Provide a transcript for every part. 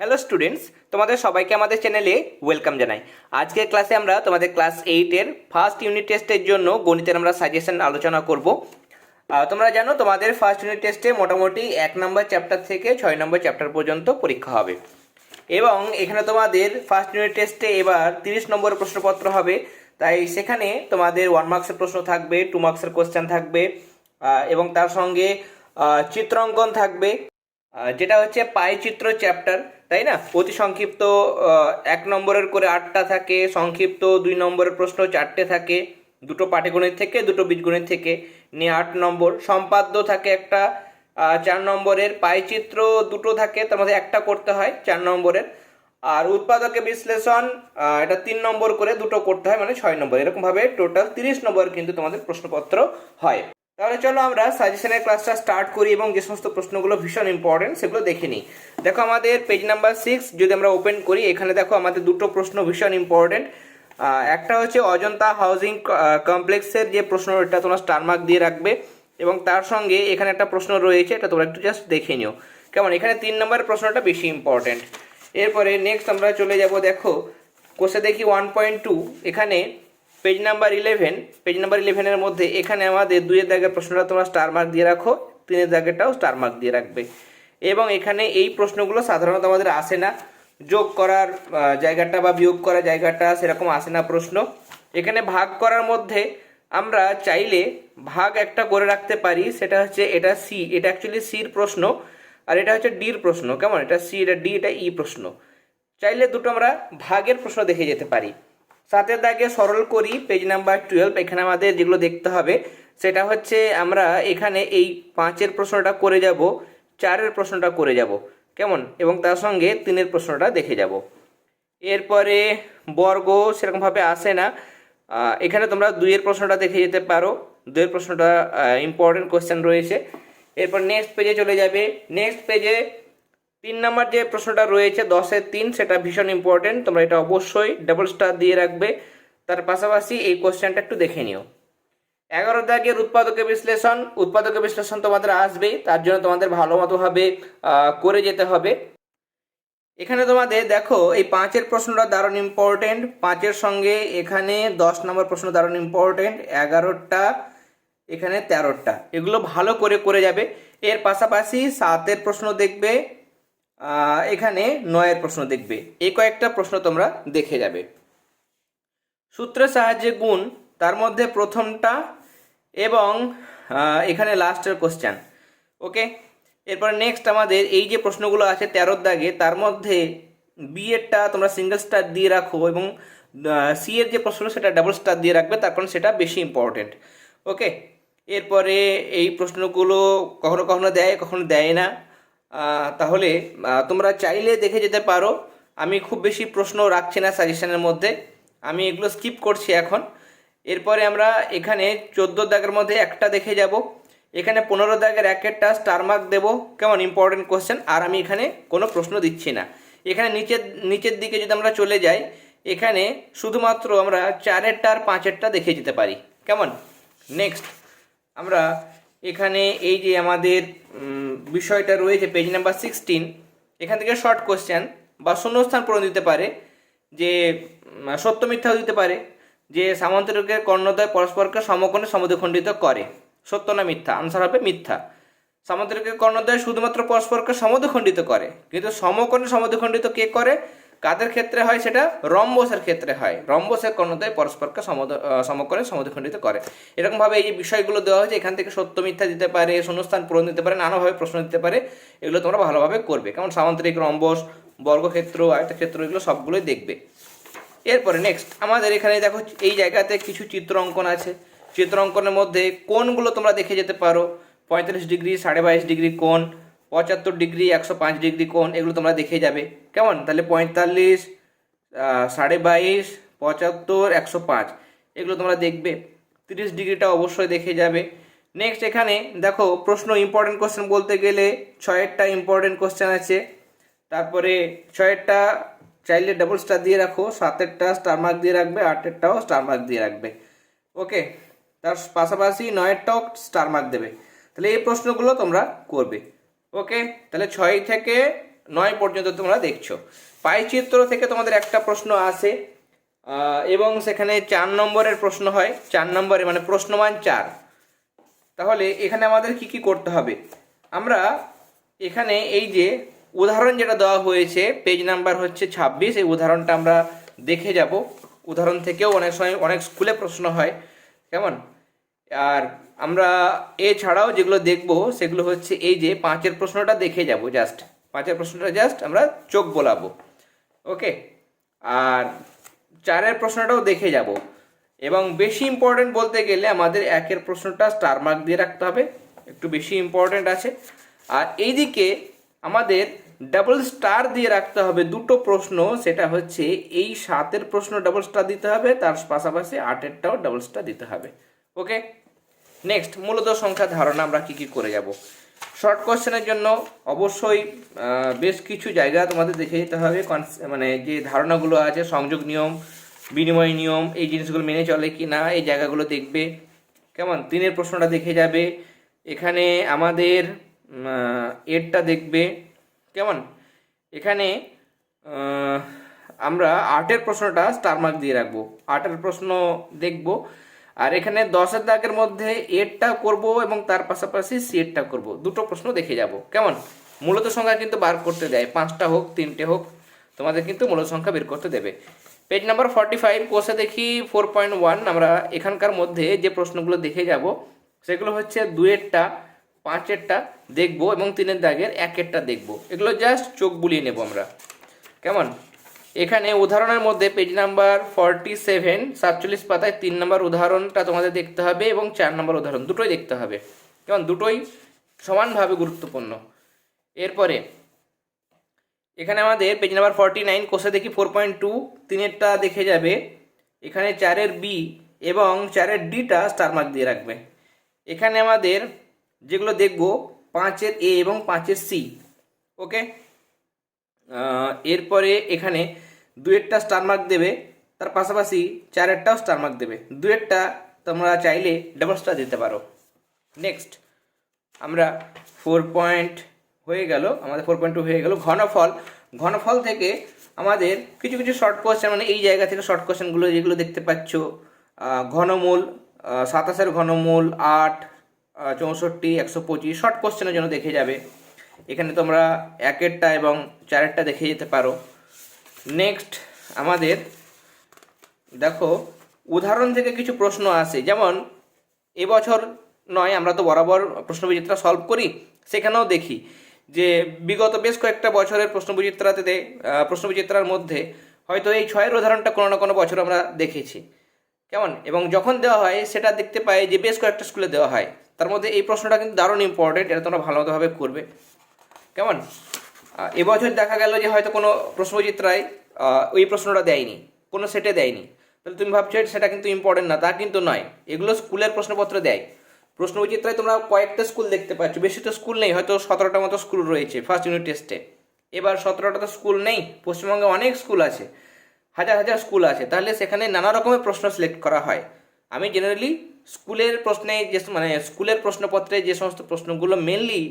Hello students তোমাদের সবাইকে আমাদের চ্যানেলে ওয়েলকাম জানাই। আজকের ক্লাসে আমরা তোমাদের ক্লাস এইটের ফার্স্ট ইউনিট টেস্টের জন্য গণিতের আমরা সাজেশন আলোচনা করব। তোমরা জানো, তোমাদের ফার্স্ট ইউনিট টেস্টে মোটামুটি এক নম্বর চ্যাপ্টার থেকে ছয় নম্বর চ্যাপ্টার পর্যন্ত পরীক্ষা হবে। এবং এখানে তোমাদের ফার্স্ট ইউনিট টেস্টে এবার তিরিশ নম্বর প্রশ্নপত্র হবে। তাই সেখানে তোমাদের ওয়ান মার্কসের প্রশ্ন থাকবে টু মার্কসের কোশ্চেন থাকবে এবং তার সঙ্গে চিত্রাঙ্কন থাকবে। যেটা হচ্ছে পায়চিত্র চ্যাপ্টার তাই না? অতি সংক্ষিপ্ত এক নম্বরের করে আটটা থাকে, সংক্ষিপ্ত দুই নম্বরের প্রশ্ন চারটে থাকে, দুটো পাটিগণিত থেকে, দুটো বীজগণিত থেকে নিয়ে আট নম্বর। সম্পাদ্য থাকে একটা চার নম্বরের পায়চিত্র দুটো থাকে, তার মধ্যে একটা করতে হয় চার নম্বরের। আর উৎপাদকে বিশ্লেষণ এটা তিন নম্বর করে দুটো করতে হয় মানে ছয় নম্বর। এরকমভাবে টোটাল তিরিশ নম্বর কিন্তু তোমাদের প্রশ্নপত্র হয়। তাহলে চলো আমরা সাজেশনের ক্লাসটা স্টার্ট করি এবং যে সমস্ত প্রশ্নগুলো ভীষণ ইম্পর্টেন্ট সেগুলো দেখে নিই। দেখো আমাদের পেজ নাম্বার সিক্স যদি আমরা ওপেন করি, এখানে দেখো আমাদের দুটো প্রশ্ন ভীষণ ইম্পর্টেন্ট একটা হচ্ছে অজন্তা হাউজিং কমপ্লেক্সের যে প্রশ্ন, এটা তোমরা স্টার মার্ক দিয়ে রাখবে এবং তার সঙ্গে এখানে একটা প্রশ্ন রয়েছে, এটা তোমরা একটু জাস্ট দেখে নিও। কেমন? এখানে তিন নম্বরের প্রশ্নটা বেশি ইম্পর্টেন্ট এরপরে নেক্সট আমরা চলে যাব, দেখো কোষে দেখি ওয়ান পয়েন্ট টু এখানে page number eleven page number ইলেভেনের মধ্যে এখানে আমাদের দুইয়ের দাগের প্রশ্নটা তোমরা স্টার মার্ক দিয়ে রাখো, তিনের দাগেরটাও স্টার মার্ক দিয়ে রাখবে। এবং এখানে এই প্রশ্নগুলো সাধারণত আমাদের আসে না। যোগ করার জায়গাটা বা বিয়োগ করার জায়গাটা সেরকম আসে না প্রশ্ন। এখানে ভাগ করার মধ্যে আমরা চাইলে ভাগ একটা করে রাখতে পারি, সেটা হচ্ছে এটা সি এটা অ্যাকচুয়ালি সির প্রশ্ন, আর এটা হচ্ছে ডির প্রশ্ন। কেমন? এটা সি এটা ডি এটা ই প্রশ্ন। চাইলে দুটো আমরা ভাগের প্রশ্ন দেখে যেতে পারি। সাতের দাগে সরল করি পেজ নাম্বার টুয়েলভ এখানে আমাদের যেগুলো দেখতে হবে, সেটা হচ্ছে আমরা এখানে এই পাঁচের প্রশ্নটা করে যাব, চারের প্রশ্নটা করে যাব, কেমন? এবং তার সঙ্গে তিনের প্রশ্নটা দেখে যাব। এরপরে বর্গ সেরকমভাবে আসে না। এখানে তোমরা দুইয়ের প্রশ্নটা দেখে যেতে পারো। দুইয়ের প্রশ্নটা ইম্পর্টেন্ট কোশ্চেন রয়েছে। এরপর নেক্সট পেজে চলে যাবে। নেক্সট পেজে তিন নম্বর যে প্রশ্নটা রয়েছে দশের তিন, সেটা ভীষণ ইম্পর্টেন্ট তোমরা এটা অবশ্যই ডাবল স্টার দিয়ে রাখবে। তার পাশাপাশি এই কোশ্চেনটা একটু দেখে নিও। এগারো দাগের উৎপাদকের বিশ্লেষণ উৎপাদকের বিশ্লেষণ তোমাদের আসবেই, তার জন্য তোমাদের ভালো মতোভাবে করে যেতে হবে। এখানে তোমাদের দেখো, এই পাঁচের প্রশ্নটা দারুণ ইম্পর্টেন্ট পাঁচের সঙ্গে এখানে দশ নম্বর প্রশ্ন দারুণ ইম্পর্টেন্ট এগারোটা, এখানে তেরোটা। এগুলো ভালো করে করে যাবে। এর পাশাপাশি সাতের প্রশ্ন দেখবে এখানে নয়ের প্রশ্ন দেখবে। এই কয়েকটা প্রশ্ন তোমরা দেখে যাবে। সূত্রের সাহায্যে গুণ, তার মধ্যে প্রথমটা এবং এখানে লাস্টের কোশ্চেন ওকে এরপর নেক্সট আমাদের এই যে প্রশ্নগুলো আছে তেরোর দাগে, তার মধ্যে বি এরটা তোমরা সিঙ্গেল স্টার দিয়ে রাখো এবং সি এর যে প্রশ্ন সেটা ডাবল স্টার দিয়ে রাখবে, তার কারণ সেটা বেশি ইম্পর্টেন্ট ওকে এরপরে এই প্রশ্নগুলো কখনো কখনো দেয় কখনো দেয় না। তাহলে তোমরা চাইলে দেখে যেতে পারো। আমি খুব বেশি প্রশ্ন রাখছি না সাজেশনের মধ্যে। আমি এগুলো স্কিপ করছি এখন। এরপরে আমরা এখানে চোদ্দ দাগের মধ্যে একটা দেখে যাব। এখানে পনেরো দাগের এক একটা স্টার মার্ক দেবো। কেমন? ইম্পর্টেন্ট কোশ্চেন আর আমি এখানে কোনো প্রশ্ন দিচ্ছি না। এখানে নিচের নিচের দিকে যদি আমরা চলে যাই, এখানে শুধুমাত্র আমরা চারেরটা আর পাঁচেরটা দেখে যেতে পারি। কেমন? নেক্সট আমরা এখানে এই যে আমাদের বিষয়টা রয়েছে পেজ নাম্বার সিক্সটিন এখান থেকে শর্ট কোশ্চেন বা শূন্যস্থান পূরণ দিতে পারে, যে সত্য মিথ্যাও দিতে পারে, যে সামন্তরিকের কর্ণদ্বয় পরস্পরকে সমকোণে সমদ্বিখণ্ডিত করে। সত্য না মিথ্যা? আনসার হবে মিথ্যা। সামন্তরিকের কর্ণদ্বয় শুধুমাত্র পরস্পরকে সমদ্বিখণ্ডিত করে, কিন্তু সমকোণে সমদ্বিখণ্ডিত কে করে? কাদের ক্ষেত্রে হয় সেটা? রম্বসের ক্ষেত্রে হয়। রম্বসের কর্ণদ্বয় পরস্পরকে আহ, সমদ্বিখণ্ডিত করে। এরকমভাবে এই যে বিষয়গুলো দেওয়া হয়েছে। এখান থেকে সত্য মিথ্যা দিতে পারে শূন্যস্থান পূরণ দিতে পারে নানাভাবে প্রশ্ন দিতে পারে। এগুলো তোমরা ভালোভাবে করবে। কেমন? সামান্তরিক রম্বস বর্গক্ষেত্র আয়তক্ষেত্র এগুলো সবগুলোই দেখবে। এরপরে নেক্সট আমাদের এখানে দেখো এই জায়গাতে কিছু চিত্র অঙ্কন আছে। চিত্র অঙ্কনের মধ্যে কোনগুলো তোমরা দেখে যেতে পারো। পঁয়তাল্লিশ ডিগ্রি সাড়ে বাইশ ডিগ্রি কোণ পঁচাত্তর ডিগ্রি, একশো পাঁচ ডিগ্রি কোণ, এগুলো তোমরা দেখে যাবে। কেমন? তাহলে পঁয়তাল্লিশ সাড়ে বাইশ, পঁচাত্তর, একশো পাঁচ। এগুলো তোমরা দেখবে। তিরিশ ডিগ্রিটা অবশ্যই দেখে যাবে। নেক্সট এখানে দেখো, প্রশ্ন ইম্পর্টেন্ট কোশ্চেন বলতে গেলে ছয়েরটা ইম্পর্টেন্ট কোশ্চেন আছে। তারপরে ছয়েরটা চাইলে ডাবল স্টার দিয়ে রাখো, সাতেরটা স্টার মার্ক দিয়ে রাখবে, আটেরটাও স্টার মার্ক দিয়ে রাখবে। ওকে তার পাশাপাশি নয়েরটাও স্টার মার্ক দেবে। তাহলে এই প্রশ্নগুলো তোমরা করবে। ওকে? তাহলে ছয় থেকে নয় পর্যন্ত তোমরা দেখছ। পাইচিত্র থেকে তোমাদের একটা প্রশ্ন আসে এবং সেখানে চার নম্বরের প্রশ্ন হয়। চার নম্বরে মানে প্রশ্নমান চার। তাহলে এখানে আমাদের কি কি করতে হবে? আমরা এখানে এই যে উদাহরণ যেটা দেওয়া হয়েছে পেজ নাম্বার হচ্ছে ছাব্বিশ। এই উদাহরণটা আমরা দেখে যাব। উদাহরণ থেকেও অনেক সময় অনেক স্কুলে প্রশ্ন হয়। কেমন? আর আমরা এছাড়াও যেগুলো দেখব, সেগুলো হচ্ছে এই যে পাঁচের প্রশ্নটা দেখে যাব জাস্ট পাঁচের প্রশ্নটা জাস্ট আমরা চোখ বোলাবো। ওকে আর চারের প্রশ্নটাও দেখে যাব। এবং বেশি ইম্পর্টেন্ট বলতে গেলে আমাদের একের প্রশ্নটা স্টার মার্ক দিয়ে রাখতে হবে। একটু বেশি ইম্পর্টেন্ট আছে। আর এইদিকে আমাদের ডাবল স্টার দিয়ে রাখতে হবে দুটো প্রশ্ন। সেটা হচ্ছে এই সাতের প্রশ্ন ডাবল স্টার দিতে হবে, তার পাশাপাশি আটেরটাও ডাবল স্টার দিতে হবে। ওকে নেক্সট মূলত সংখ্যা ধারণা আমরা কি কি করে যাব? শর্ট কোশ্চেনের জন্য অবশ্যই বেশ কিছু জায়গা তোমাদের দেখে যেতে হবে। মানে যে ধারণাগুলো আছে, সংযোগ নিয়ম, বিনিময় নিয়ম, এই জিনিসগুলো মেনে চলে কি না এই জায়গাগুলো দেখবে। কেমন? তিনের প্রশ্নটা দেখে যাবে। এখানে আমাদের এরটা দেখবে। কেমন? এখানে আমরা আটের প্রশ্নটা স্টার মার্ক দিয়ে রাখব। আটের প্রশ্ন দেখব। আর এখানে দশের দাগের মধ্যে এরটা করব এবং তার পাশাপাশি সিএরটা করব। দুটো প্রশ্ন দেখে যাব। কেমন? মূলত সংখ্যা কিন্তু বার করতে দেয়। পাঁচটা হোক, তিনটে হোক, তোমাদের কিন্তু মূলত সংখ্যা বের করতে দেবে। পেজ নাম্বার ফর্টি ফাইভ কোষে দেখি ফোর পয়েন্ট ওয়ান আমরা এখানকার মধ্যে যে প্রশ্নগুলো দেখে যাব, সেগুলো হচ্ছে দুয়েরটা, পাঁচেরটা দেখব এবং তিনের দাগের একেরটা দেখব। এগুলো জাস্ট চোখ বুলিয়ে নেব আমরা। কেমন? এখানে উদাহরণের মধ্যে পেজ নাম্বার ফর্টি সেভেন সাতচল্লিশ পাতায় তিন নম্বর উদাহরণটা তোমাদের দেখতে হবে এবং চার নম্বর উদাহরণ, দুটোই দেখতে হবে। কেমন দুটোই সমানভাবে গুরুত্বপূর্ণ। এরপরে, এখানে আমাদের পেজ নাম্বার ফর্টি নাইন কোষে দেখি ফোর পয়েন্ট টু তিনেরটা দেখে যাবে। এখানে চারের বি এবং চারের ডিটা স্টার মার্ক দিয়ে রাখবে। এখানে আমাদের যেগুলো দেখব, পাঁচের এ এবং পাঁচের সি ওকে এরপরে এখানে দুয়েরটা স্টার মার্ক দেবে, তার পাশাপাশি চারেরটাও স্টার মার্ক দেবে। দুয়েরটা তোমরা চাইলে ডাবল স্টার দিতে পারো। নেক্সট আমরা ফোর পয়েন্ট হয়ে গেল, আমাদের ফোর পয়েন্ট টু হয়ে গেল ঘনফল। ঘনফল থেকে আমাদের কিছু কিছু শর্ট কোয়েশ্চেন মানে এই জায়গা থেকে শর্ট কোয়েশ্চেনগুলো যেগুলো দেখতে পাচ্ছ ঘনমূল সাতাশের ঘনমূল, আট চৌষট্টি, একশো পঁচিশ শর্ট কোশ্চেনের জন্য দেখে যাবে। এখানে তোমরা একেরটা এবং চারেরটা দেখে যেতে পারো। নেক্সট আমাদের দেখো, উদাহরণ থেকে কিছু প্রশ্ন আসে। যেমন, এবছর নয়, আমরা তো বরাবর প্রশ্নবিচিত্রা সলভ করি, সেখানেও দেখি যে বিগত বেশ কয়েকটা বছরের প্রশ্নবিচিত্রাতে প্রশ্নবিচিত্রার মধ্যে হয়তো এই ছয়ের উদাহরণটা কোনো না কোনো বছর আমরা দেখেছি। কেমন? এবং যখন দেওয়া হয়, সেটা দেখতে পাই যে বেশ কয়েকটা স্কুলে দেওয়া হয়। তার মধ্যে এই প্রশ্নটা কিন্তু দারুণ ইম্পর্টেন্ট এটা তোমরা ভালোভাবে করবে। কেমন? এবছর দেখা গেল যে হয়তো কোনো প্রশ্নচিত্রায় ওই প্রশ্নটা দেয়নি, কোনো সেটে দেয়নি। তাহলে তুমি ভাবছ সেটা কিন্তু ইম্পর্টেন্ট না, তা কিন্তু নয়। এগুলো স্কুলের প্রশ্নপত্র দেয়। প্রশ্নবিচিত্রায় তোমরা কয়েকটা স্কুল দেখতে পাচ্ছ। বেশি তো স্কুল নেই, হয়তো সতেরোটা মতো স্কুল রয়েছে ফার্স্ট ইউনিট টেস্টে এবার সতেরোটা তো স্কুল নেই, পশ্চিমবঙ্গে অনেক স্কুল আছে, হাজার হাজার স্কুল আছে। তাহলে সেখানে নানা রকমের প্রশ্ন সিলেক্ট করা হয়। আমি জেনারেলি স্কুলের প্রশ্নে যে মানে স্কুলের প্রশ্নপত্রে যে সমস্ত প্রশ্নগুলো মেনলি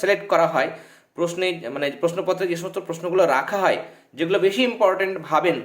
সিলেক্ট করা হয় প্রশ্নে মানে প্রশ্নপত্রে যে সমস্ত প্রশ্নগুলো রাখা হয়, যেগুলো বেশি ইম্পর্টেন্ট ভাবেন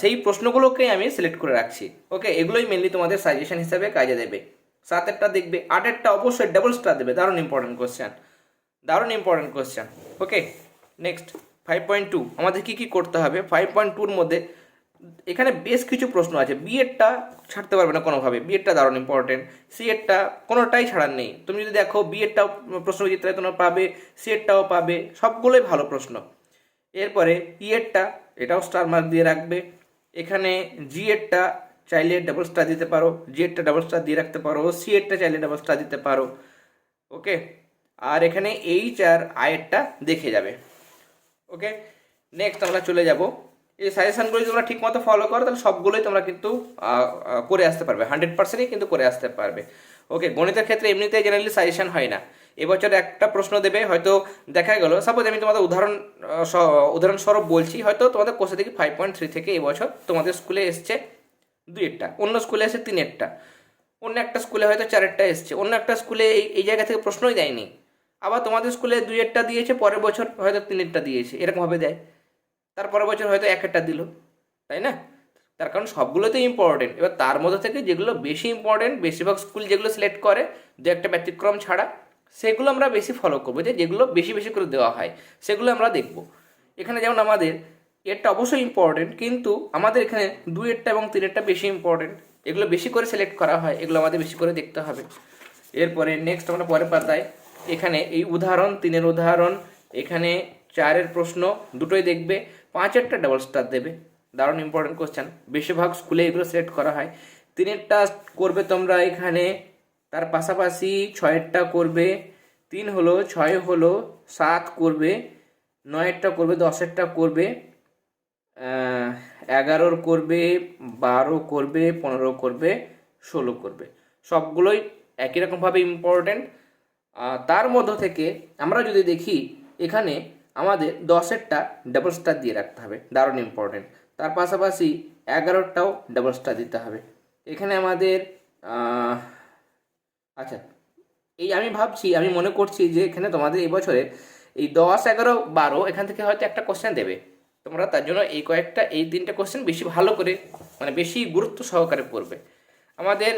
সেই প্রশ্নগুলোকেই আমি সিলেক্ট করে রাখছি। ওকে এগুলোই মেনলি তোমাদের সাজেশন হিসাবে কাজে দেবে। সাত সাতেরটা দেখবে আটেরটা অবশ্যই ডাবল স্টার দেবে। দারুণ ইম্পর্টেন্ট কোশ্চেন দারুণ important question okay next five point two আমাদের কী কী করতে হবে? ফাইভ পয়েন্ট টুর মধ্যে এখানে বেশ কিছু প্রশ্ন আছে। বিএডটা ছাড়তে পারবে না কোনোভাবে। বিএডটা দারুণ ইম্পর্টেন্ট সিএডটা কোনোটাই ছাড়ার নেই। তুমি যদি দেখো বিএডটাও প্রশ্ন প্রশ্নবিচিত্রায় তোমরা পাবে সিএডটাও পাবে। সবগুলোই ভালো প্রশ্ন। এরপরে ইএডটা এটাও স্টার মার্ক দিয়ে রাখবে। এখানে জিএডটা চাইলে ডাবল স্টার দিতে পারো। জিএডটা ডাবল স্টার দিয়ে রাখতে পারো। সিএডটা চাইলে ডাবল স্টার দিতে পারো। ওকে আর এখানে এইচ আর আয়েরটা দেখে যাবে। ওকে নেক্সট আমরা চলে যাব। এই সাজেশনগুলো যদি তোমরা ঠিকমতো ফলো করো, তাহলে সবগুলোই তোমরা কিন্তু করে আসতে পারবে। হান্ড্রেড পার্সেন্টই কিন্তু করে আসতে পারবে। ওকে গণিতের ক্ষেত্রে এমনিতেই জেনারেলি সাজেশন হয় না। এবছর একটা প্রশ্ন দেবে, হয়তো দেখা গেল সাপোজ আমি তোমাদের উদাহরণ উদাহরণস্বরূপ বলছি, হয়তো তোমাদের কোষে থেকে ফাইভ পয়েন্ট থ্রি থেকে এবছর তোমাদের স্কুলে এসছে দুইয়েরটা অন্য স্কুলে এসে তিনেরটা অন্য একটা স্কুলে হয়তো চারেরটা এসছে, অন্য একটা স্কুলে এই এই জায়গা থেকে প্রশ্নই দেয়নি। আবার তোমাদের স্কুলে দুইয়েরটা দিয়েছে, পরের বছর হয়তো তিনেরটা দিয়েছে, এরকমভাবে দেয়। তারপরের বছর হয়তো এক একটা দিল, তাই না? তার কারণ সবগুলোতে ইম্পর্টেন্ট এবার তার মধ্যে থেকে যেগুলো বেশি ইম্পর্টেন্ট বেশিরভাগ স্কুল যেগুলো সিলেক্ট করে, দু একটা ব্যতিক্রম ছাড়া, সেগুলো আমরা বেশি ফলো করব। যে যেগুলো বেশি বেশি করে দেওয়া হয়, সেগুলো আমরা দেখব। এখানে যেমন আমাদের এরটা অবশ্যই ইম্পর্টেন্ট কিন্তু আমাদের এখানে দুইয়েরটা এবং তিনেরটা বেশি ইম্পর্টেন্ট এগুলো বেশি করে সিলেক্ট করা হয়, এগুলো আমাদের বেশি করে দেখতে হবে। এরপরে নেক্সট আমরা পরের পাতায় এখানে এই উদাহরণ, তিনের উদাহরণ, এখানে চারের প্রশ্ন, দুটোই দেখবে। পাঁচেরটা ডাবল স্টার দেবে। দারুণ ইম্পর্টেন্ট কোশ্চেন বেশিরভাগ স্কুলে এগুলো সিলেক্ট করা হয়। তিনেরটা করবে তোমরা এখানে, তার পাশাপাশি ছয়েরটা করবে, তিন হলো, ছয় হলো, সাত করবে, নয়েরটা করবে, দশেরটা করবে এগারোর করবে, বারো করবে, পনেরো করবে, ষোলো করবে। সবগুলোই একই রকমভাবে ইম্পর্ট্যান্ট তার মধ্য থেকে আমরা যদি দেখি, এখানে আমাদের দশেরটা ডাবল স্টার দিয়ে রাখতে হবে, দারুণ ইম্পর্ট্যান্ট তার পাশাপাশি এগারোটাও ডাবল স্টার দিতে হবে। এখানে আমাদের আচ্ছা এই আমি ভাবছি, আমি মনে করছি যে এখানে তোমাদের এই বছরে এই দশ, এগারো, বারো, এখান থেকে হয়তো একটা কোশ্চেন দেবে। তোমরা তার জন্য এই কয়েকটা, এই তিনটা কোশ্চেন বেশি ভালো করে মানে বেশি গুরুত্ব সহকারে পড়বে। আমাদের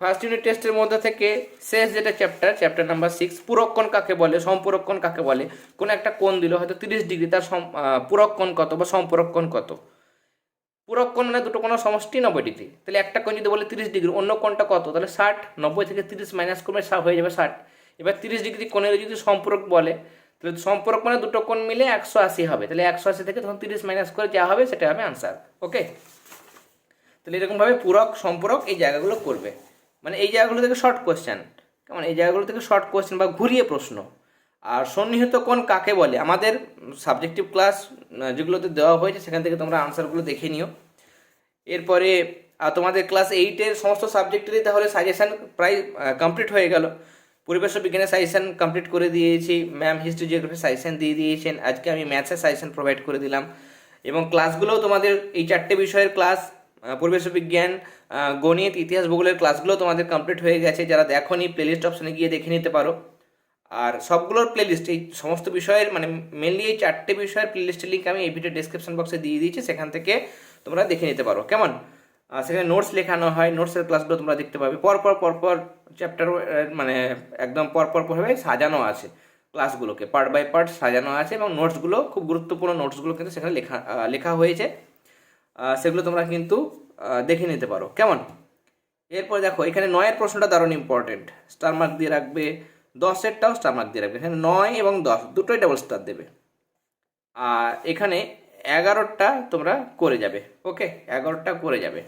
ফার্স্ট ইউনিট টেস্টের মধ্যে থেকে শেষ যেটা চ্যাপ্টার চ্যাপ্টার নাম্বার সিক্স পুরক্ষণ কাকে বলে, সম্পূরক্ষণ কাকে বলে? কোনো একটা কোণ দিল, হয়তো তিরিশ ডিগ্রি, তার পুরক্ষণ কত বা সম্পূরক্ষণ কত? পুরক্ষণ মানে দুটো কোনো সমষ্টি নব্বই ডিগ্রি। তাহলে একটা কোণ যদি বলে তিরিশ ডিগ্রি, অন্য কোণটা কত? তাহলে ষাট, নব্বই থেকে তিরিশ মাইনাস করবে হয়ে যাবে ষাট। এবার তিরিশ ডিগ্রি কোণের যদি সম্পূরক বলে, তাহলে সম্পূরক মানে দুটো কোণ মিলে একশো আশি হবে। তাহলে একশো আশি থেকে তখন তিরিশ মাইনাস করে যা হবে সেটা হবে আনসার ওকে তাহলে এরকমভাবে পূরক, সম্পূরক এই জায়গাগুলো করবে। মানে এই জায়গাগুলো থেকে শর্ট কোশ্চেন কেমন? এই জায়গাগুলো থেকে শর্ট কোশ্চেন বা ঘুরিয়ে প্রশ্ন। আর সন্নিহিত কোণ কাকে বলে? আমাদের সাবজেক্টিভ ক্লাস যেগুলোতে দেওয়া হয়েছে, সেখান থেকে তোমরা আনসারগুলো দেখে নিও। এরপরে তোমাদের ক্লাস এইটের সমস্ত সাবজেক্টেরই তাহলে সাজেশান প্রায় কমপ্লিট হয়ে গেল। পরিবেশ বিজ্ঞানের সাজেশান কমপ্লিট করে দিয়েছি। ম্যাম হিস্ট্রি জিওগ্রাফি সাজেশান দিয়ে দিয়েছেন। আজকে আমি ম্যাথসের সাজেশান প্রোভাইড করে দিলাম। এবং ক্লাসগুলোও তোমাদের এই চারটে বিষয়ের ক্লাস পরিবেশ বিজ্ঞান গণিত, ইতিহাস, ভূগোলের ক্লাসগুলো তোমাদের কমপ্লিট হয়ে গেছে। যারা দেখোনি প্লেলিস্ট অপশনে গিয়ে দেখে নিতে পারো। আর সবগুলোর প্লেলিস্ট এই সমস্ত বিষয়ের মানে মেনলি এই চারটে বিষয়ের প্লেলিস্টের লিঙ্ক আমি এই ভিডিও ডিসক্রিপশন বক্সে দিয়ে দিয়েছি। সেখান থেকে তোমরা দেখে নিতে পারো। কেমন? সেখানে নোটস লেখানো হয়। নোটসের ক্লাসগুলো তোমরা দেখতে পাবে। পরপর পরপর চ্যাপ্টার মানে একদম পরপর পরভাবে সাজানো আছে ক্লাসগুলোকে পার্ট বাই পার্ট সাজানো আছে এবং নোটসগুলো খুব গুরুত্বপূর্ণ নোটসগুলো কিন্তু সেখানে লেখা লেখা হয়েছে। সেগুলো তোমরা কিন্তু দেখে নিতে পারো। কেমন? এরপর দেখো, এখানে নয়ের প্রশ্নটা দারুণ ইম্পর্টেন্ট স্টার মার্ক দিয়ে রাখবে, দশেরটাও স্টার মার্ক দিয়ে রাখবে। এখানে নয় এবং দশ, দুটোই ডাবল স্টার দেবে। আর এখানে এগারোটা তোমরা করে যাবে ওকে এগারোটা করে যাবে।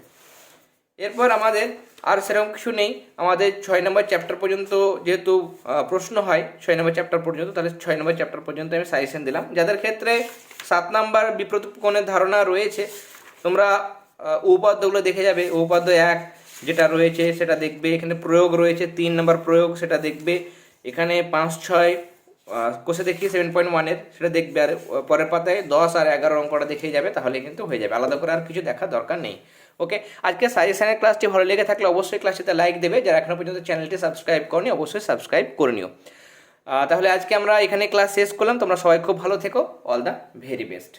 এরপর আমাদের আর সেরকম কিছু নেই। আমাদের ছয় নম্বর চ্যাপ্টার পর্যন্ত যেহেতু প্রশ্ন হয়, ছয় নম্বর চ্যাপ্টার পর্যন্ত, তাহলে ছয় নম্বর চ্যাপ্টার পর্যন্ত আমি সাজেশন দিলাম। যাদের ক্ষেত্রে সাত নম্বর বিপ্রত কোণের ধারণা রয়েছে তোমরা উপাদ্যগুলো দেখে যাবে। উপপাদ্য এক, যেটা রয়েছে সেটা দেখবে। এখানে প্রয়োগ রয়েছে, তিন নম্বর প্রয়োগ, সেটা দেখবে। এখানে পাঁচ, ছয় কোষে দেখি সেভেন পয়েন্ট ওয়ানের সেটা দেখবে। আর পরের পাতায় দশ আর এগারো অঙ্কটা দেখে যাবে, তাহলে কিন্তু হয়ে যাবে। আলাদা করে আর কিছু দেখার দরকার নেই। ওকে? আজকে সাজেশনের ক্লাসটি ভালো লেগে থাকলে অবশ্যই ক্লাসটিতে লাইক দেবে। যারা এখনও পর্যন্ত চ্যানেলটি সাবস্ক্রাইব করনি, অবশ্যই সাবস্ক্রাইব করে নিও। তাহলে আজকে আমরা এখানে ক্লাস শেষ করলাম। তোমরা সবাই খুব ভালো থেকো। All the very best